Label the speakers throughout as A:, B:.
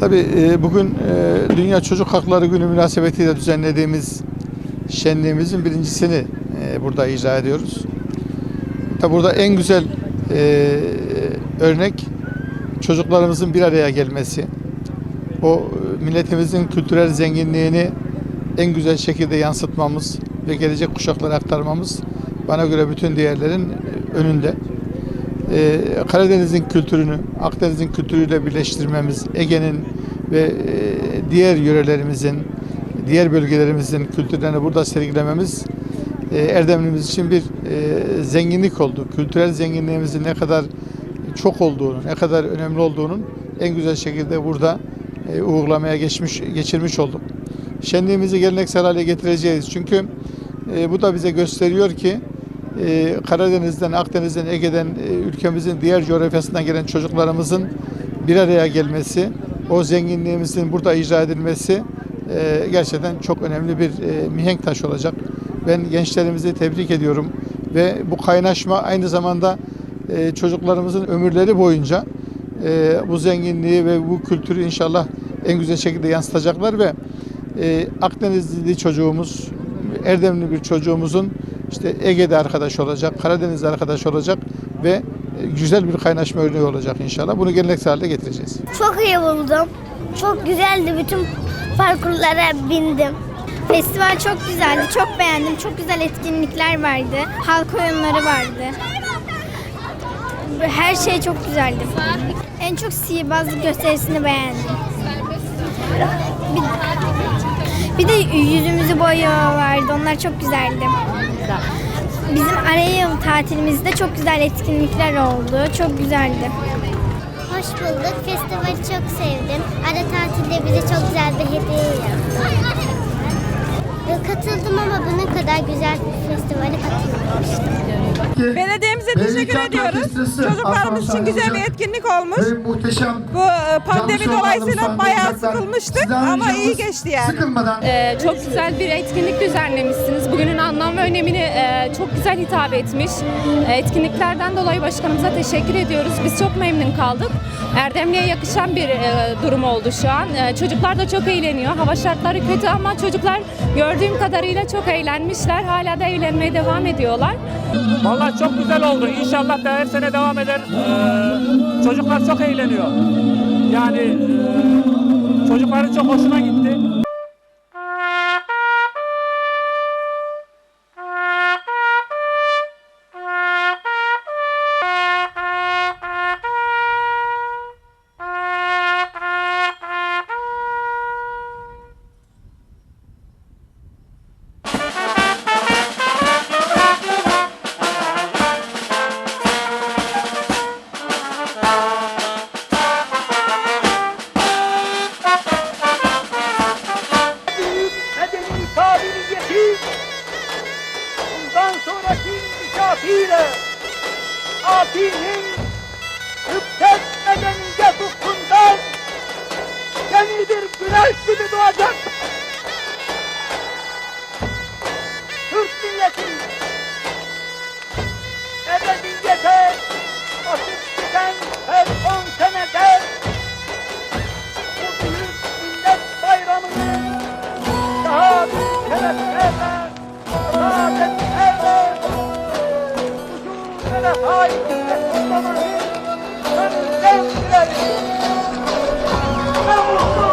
A: Tabii e, bugün e, Dünya Çocuk Hakları Günü münasebetiyle düzenlediğimiz şenliğimizin birincisini e, burada icra ediyoruz. Tabii burada en güzel örnek çocuklarımızın bir araya gelmesi. O milletimizin kültürel zenginliğini en güzel şekilde yansıtmamız ve gelecek kuşaklara aktarmamız bana göre bütün değerlerin e, önünde. Ee, Karadeniz'in kültürünü Akdeniz'in kültürüyle birleştirmemiz, Ege'nin ve e, diğer yörelerimizin, diğer bölgelerimizin kültürlerini burada sergilememiz e, Erdemlimiz için bir e, zenginlik oldu. Kültürel zenginliğimizin ne kadar çok olduğunu, ne kadar önemli olduğunun en güzel şekilde burada e, uygulamaya geçmiş geçirmiş olduk. Şenliğimizi geleneksel hale getireceğiz. Çünkü e, bu da bize gösteriyor ki e, Karadeniz'den, Akdeniz'den, Ege'den, e, ülkemizin diğer coğrafyasından gelen çocuklarımızın bir araya gelmesi, o zenginliğimizin burada icra edilmesi e, gerçekten çok önemli bir e, mihenk taş olacak. Ben gençlerimizi tebrik ediyorum ve bu kaynaşma aynı zamanda e, çocuklarımızın ömürleri boyunca bu zenginliği ve bu kültürü inşallah en güzel şekilde yansıtacaklar ve e, Akdenizli çocuğumuz, Erdemli bir çocuğumuzun işte Ege'de arkadaş olacak, Karadeniz'de arkadaş olacak ve e, güzel bir kaynaşma örneği olacak inşallah. Bunu geleneksel hale getireceğiz.
B: Çok iyi buldum. Çok güzeldi. Bütün parkurlara bindim.
C: Festival çok güzeldi, çok beğendim. Çok güzel etkinlikler vardı. Halk oyunları vardı. Her şey çok güzeldi. En çok sihirbazlık gösterisini beğendim. Bir, bir de yüzümüzü boyuyorlardı. Onlar çok güzeldi. Bizim araya yıl tatilimizde çok güzel etkinlikler oldu. Çok güzeldi.
B: Hoş bulduk. Festivali çok sevdim. Ara tatilde bize çok güzel bir hediye yaptı. Katıldım ama bunun kadar güzel bir festivale katılmamıştım.
D: Belediyemize teşekkür ediyoruz. Çocuklarımız için güzel bir etkinlik olmuş.
E: muhteşem.
D: Bu e, pandemi dolayısıyla bayağı sıkılmıştık ama iyi geçti yani.
E: Sıkılmadan
F: Ee, çok güzel bir etkinlik düzenlemişsiniz. Bugünün anlam ve önemini e, çok güzel hitap etmiş. E, etkinliklerden dolayı başkanımıza teşekkür ediyoruz. Biz çok memnun kaldık. Erdemli'ye yakışan bir e, durum oldu şu an. E, çocuklar da çok eğleniyor. Hava şartları kötü ama çocuklar gördüğüm kadarıyla çok eğlenmişler. Hala da eğlenmeye devam ediyorlar.
G: Vallahi çok güzel oldu. İnşallah da her sene devam eder. Ee, çocuklar çok eğleniyor. Yani e, çocukların çok hoşuna gitti.
H: Huzur ve refah içinde kutlamayı gönülden dilerim. Ne mutlu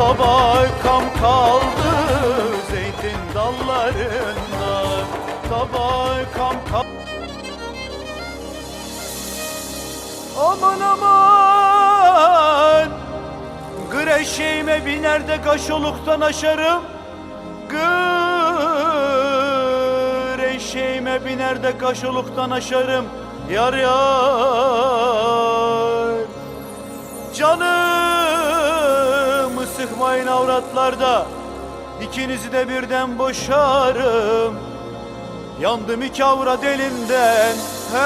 I: tabakam kaldı Zeytin dallarında. Tabakam kaldı Aman aman. Güreşeğime biner de kaşoluktan aşarım. Güreşeğime biner de kaşoluktan aşarım. Yar yar. Canımı sıkmayın avratlarda. İkinizi de birden boşarım. Yandım iki avrat elinden Hey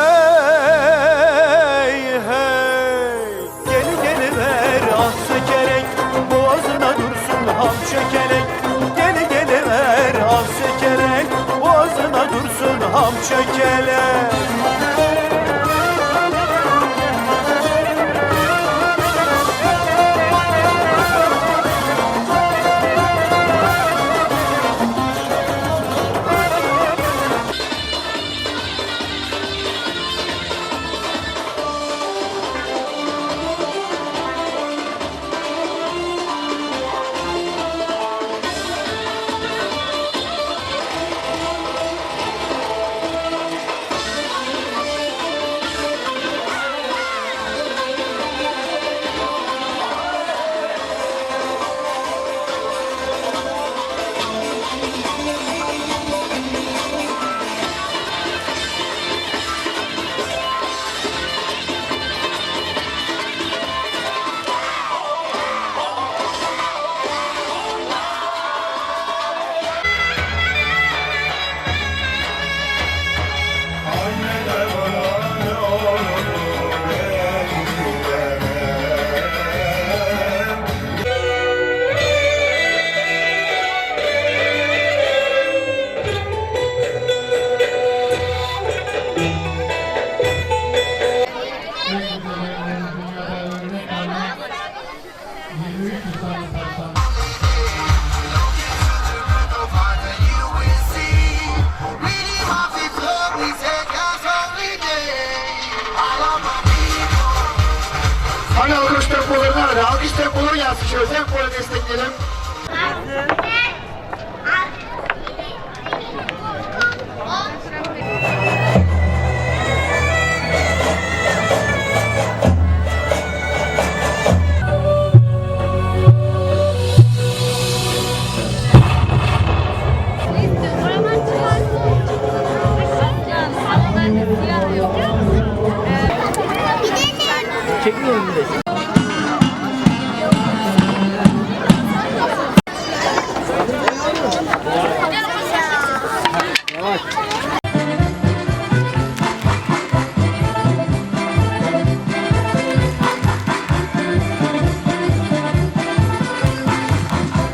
I: hey. Geli geli ver ah sekerek. Boğazına dursun ham çekerek. Geli geli ver ah sekerek. Boğazına dursun ham çekerek
H: Hani alkış tempolarını hadi alkış tempoları gelsin şöyle tempoları destekleyelim. 結局です